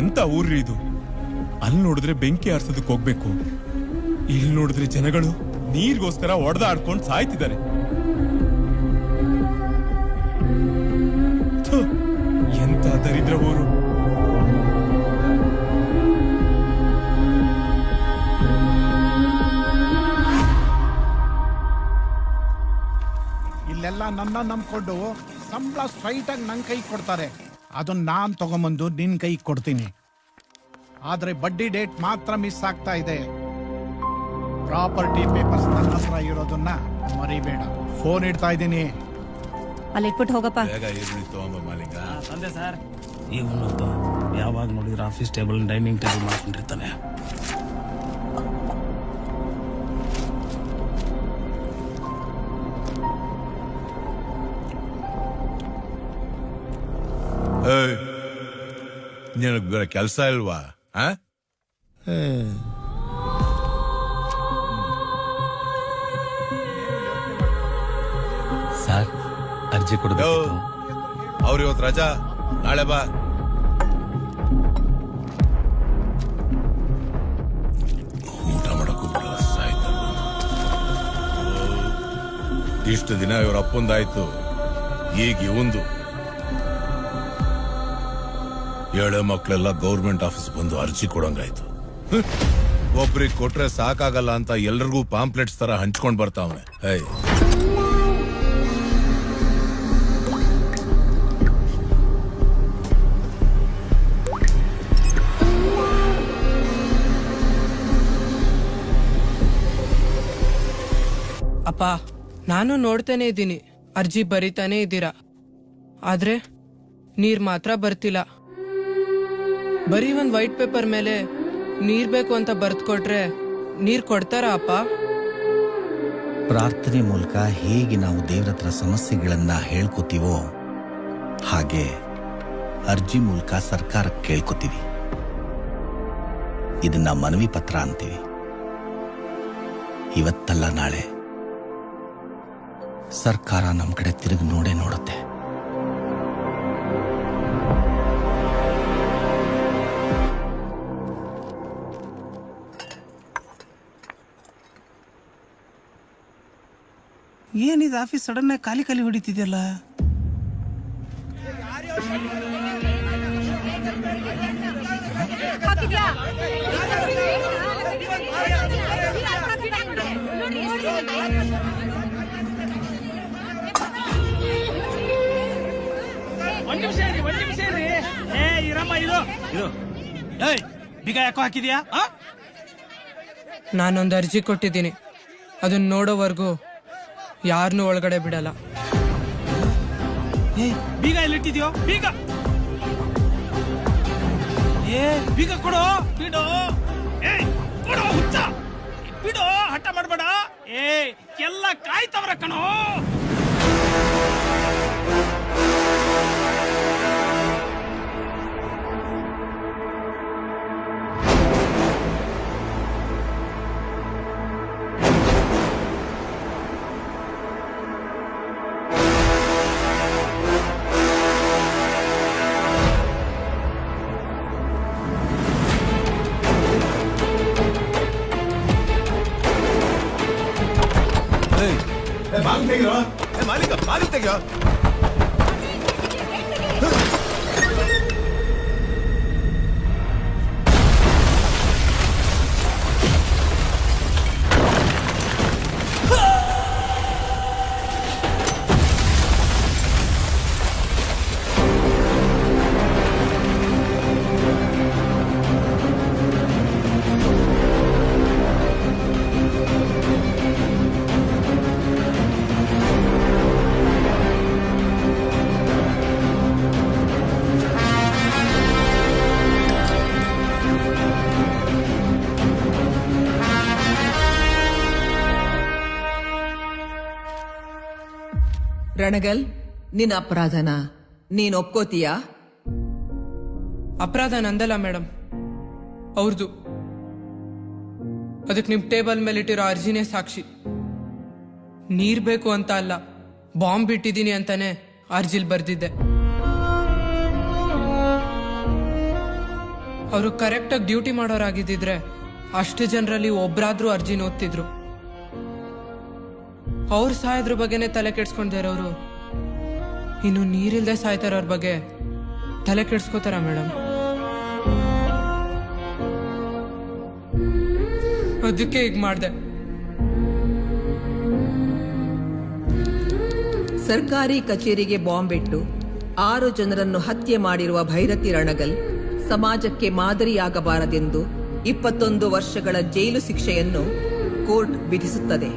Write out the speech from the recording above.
ಎಂತ ಊರ್ರಿ ಇದು? ಅಲ್ಲಿ ನೋಡಿದ್ರೆ ಬೆಂಕಿ ಆರ್ಸೋದಕ್ಕೆ ಹೋಗ್ಬೇಕು. ಇಲ್ಲಿ ನೋಡಿದ್ರೆ ಜನಗಳು ನೀರಿಗೋಸ್ಕರ ಒಡೆದಾಡ್ಕೊಂಡು ಸಾಯ್ತಿದ್ದಾರೆ. ಎಂತ ದರಿದ್ರ ಊರು. ಇಲ್ಲೆಲ್ಲ ನನ್ನ ನಂಬ್ಕೊಂಡು ಸಂಬಳ ಸ್ಟ್ರೈಟ್ ಆಗಿ ನನ್ನ ಕೈ ಕೊಡ್ತಾರೆ. ಅದನ್ನ ನಾನ್ ತಗೊಂಬಂದು ನಿನ್ ಕೈಗೆ ಕೊಡ್ತೀನಿ. ಆದ್ರೆ ಬಡ್ಡಿ ಡೇಟ್ ಮಾತ್ರ ಮಿಸ್ ಆಗ್ತಾ ಇದೆ. ಪ್ರಾಪರ್ಟಿ ಪೇಪರ್ಸ್ ನನ್ನ ಹತ್ರ ಇರೋದನ್ನ ಮರಿಬೇಡ. ಫೋನ್ ಇಡ್ತಾ ಇದ್ದೀನಿ. ಅಲ್ಲಿ ಇಟ್ಬಿಟ್ಟು ಹೋಗಪ್ಪ. ಬೇಗ ಈರುಳ್ಳಿ ತಗೊಂಬ ಮಾಲಿಂಗ ಅಂದೆ ಸರ್. ಯಾವಾಗ ನೋಡಿದ್ರೆ ಆಫೀಸ್ ಟೇಬಲ್ ಡೈನಿಂಗ್ ಟೇಬಲ್ ಮಾಡ್ಕೊಂಡಿರ್ತಾನೆ. ನಿನಗ್ ಬೇರೆ ಕೆಲಸ ಇಲ್ವಾ ಆ? ಸರ್ ಅರ್ಜಿ ಕೊಡಬೇಕು ಅವ್ರ ಇವತ್ತು ರಜಾ ನಾಳೆ ಬಾ. ಊಟ ಮಾಡಕ್ಕೂ ಇಷ್ಟು ದಿನ ಇವ್ರ ಅಪ್ಪಂದಾಯ್ತು ಈಗ ಇವಂದು. ಏಳೆ ಮಕ್ಕಳೆಲ್ಲ ಗೌರ್ಮೆಂಟ್ ಆಫೀಸ್ ಬಂದು ಅರ್ಜಿ ಕೊಡಂಗಾಯ್ತು. ಒಬ್ರಿಗೆ ಕೊಟ್ರೆ ಸಾಕಾಗಲ್ಲ ಅಂತ ಎಲ್ರಿಗೂ ಪಾಂಪ್ಲೆಟ್ಸ್ ತರ ಹಂಚ್ಕೊಂಡ್ ಬರ್ತಾವನೆ. ಅಪ್ಪ ನಾನು ನೋಡ್ತಾನೆ ಇದ್ದೀನಿ. ಅರ್ಜಿ ಬರಿತಾನೆ ಇದ್ದೀರಾ. ಆದ್ರೆ ನೀರ್ ಮಾತ್ರ ಬರ್ತಿಲ್ಲ. ಬರೀ ಒಂದ್ ವೈಟ್ ಪೇಪರ್ ಮೇಲೆ ನೀರ್ ಬೇಕು ಅಂತ ಬರ್ದ್ಕೊಟ್ರೆ ನೀರ್ ಕೊಡ್ತಾರಾ ಅಪ್ಪ? ಪ್ರಾರ್ಥನೆ ಮೂಲಕ ಹೇಗೆ ನಾವು ದೇವರ ಹತ್ರ ಸಮಸ್ಯೆಗಳನ್ನ ಹೇಳ್ಕೊತೀವೋ ಹಾಗೆ ಅರ್ಜಿ ಮೂಲಕ ಸರ್ಕಾರಕ್ಕೆ ಕೇಳ್ಕೊತೀವಿ. ಇದನ್ನ ಮನವಿ ಪತ್ರ ಅಂತೀವಿ. ಇವತ್ತಲ್ಲ ನಾಳೆ ಸರ್ಕಾರ ನಮ್ಮ ಕಡೆ ತಿರುಗಿ ನೋಡೇ ನೋಡುತ್ತೆ. ಏನಿದು ಆಫೀಸ್ ಸಡನ್ ಆಗಿ ಖಾಲಿ ಖಾಲಿ ಹೊಡಿತಿದೆಯಲ್ಲ? ಒಂದ್ ನಿಮಿಷ ಇರಿ ಒಂದ್ ನಿಮಿಷ ಇರಿ ಏ ಇರಮ್ಮ ಇದು. ಇದು. ಏಯ್ ಬೀಗ ಯಾಕೋ ಹಾಕಿದ್ಯಾ? ಆ? ನಾನೊಂದು ಅರ್ಜಿ ಕೊಟ್ಟಿದ್ದೀನಿ. ಅದನ್ನ ನೋಡೋವರೆಗೂ ಯಾರನ್ನೂ ಒಳಗಡೆ ಬಿಡಲ್ಲ. ಬೀಗ ಎಲ್ಲಿಟ್ಟಿದ್ಯೋ? ಬೀಗ! ಏ, ಬೀಗ ಕೊಡು, ಬಿಡು. ಏ, ಕೊಡು, ಹುಚ್ಚ. ಬಿಡು, ಹಠ ಮಾಡಬೇಡ. ಏ, ಎಲ್ಲ ಕಾಯ್ತವ್ರ ಕಣೋ. ಮಾಲೀಕ ಮಾಲೀಕ ತೆಗಿಯೋ ರಣಗಲ್, ನಿನ್ನ ಅಪರಾಧನ ನೀನ್ ಒಪ್ಕೋತೀಯಾ? ಅಪರಾಧ ನಂದಲ್ಲ ಮೇಡಮ್ ಅವ್ರದ್ದು ಅದಕ್ಕೆ ನಿಮ್ ಟೇಬಲ್ ಮೇಲೆ ಇಟ್ಟಿರೋ ಅರ್ಜಿನೇ ಸಾಕ್ಷಿ. ನೀರ್ ಬೇಕು ಅಂತ ಅಲ್ಲ, ಬಾಂಬ್ ಬಿಟ್ಟಿದ್ದೀನಿ ಅಂತಾನೆ ಅರ್ಜಿಲ್ ಬರ್ದಿದ್ದೆ. ಅವರು ಕರೆಕ್ಟಾಗಿ ಡ್ಯೂಟಿ ಮಾಡೋರಾಗಿದ್ದಿದ್ರೆ ಅಷ್ಟು ಜನರಲ್ಲಿ ಒಬ್ರಾದ್ರೂ ಅರ್ಜಿ ಓದ್ತಿದ್ರು ಅವ್ರು ಸಾಯೋದ್ರ ಬಗ್ಗೆನೇ ತಲೆ ಕೆಡ್ಸ್ಕೊಂಡ್ದೇ ಇರೋರು. ಇನ್ನು ನೀರಿಲ್ದೆ ಸಾಯ್ತಾರವ್ರ ಬಗ್ಗೆ ತಲೆ ಕೆಡ್ಸ್ಕೋತಾರ ಮೇಡಮ್ ಅದಕ್ಕೆ ಈಗ ಮಾಡ್ದೆ. ಸರ್ಕಾರಿ ಕಚೇರಿಗೆ ಬಾಂಬ್ ಇಟ್ಟು ಆರು ಜನರನ್ನು ಹತ್ಯೆ ಮಾಡಿರುವ ಭೈರತಿ ರಣಗಲ್ ಸಮಾಜಕ್ಕೆ ಮಾದರಿಯಾಗಬಾರದೆಂದು ಇಪ್ಪತ್ತೊಂದು ವರ್ಷಗಳ ಜೈಲು ಶಿಕ್ಷೆಯನ್ನು ಕೋರ್ಟ್ ವಿಧಿಸುತ್ತದೆ.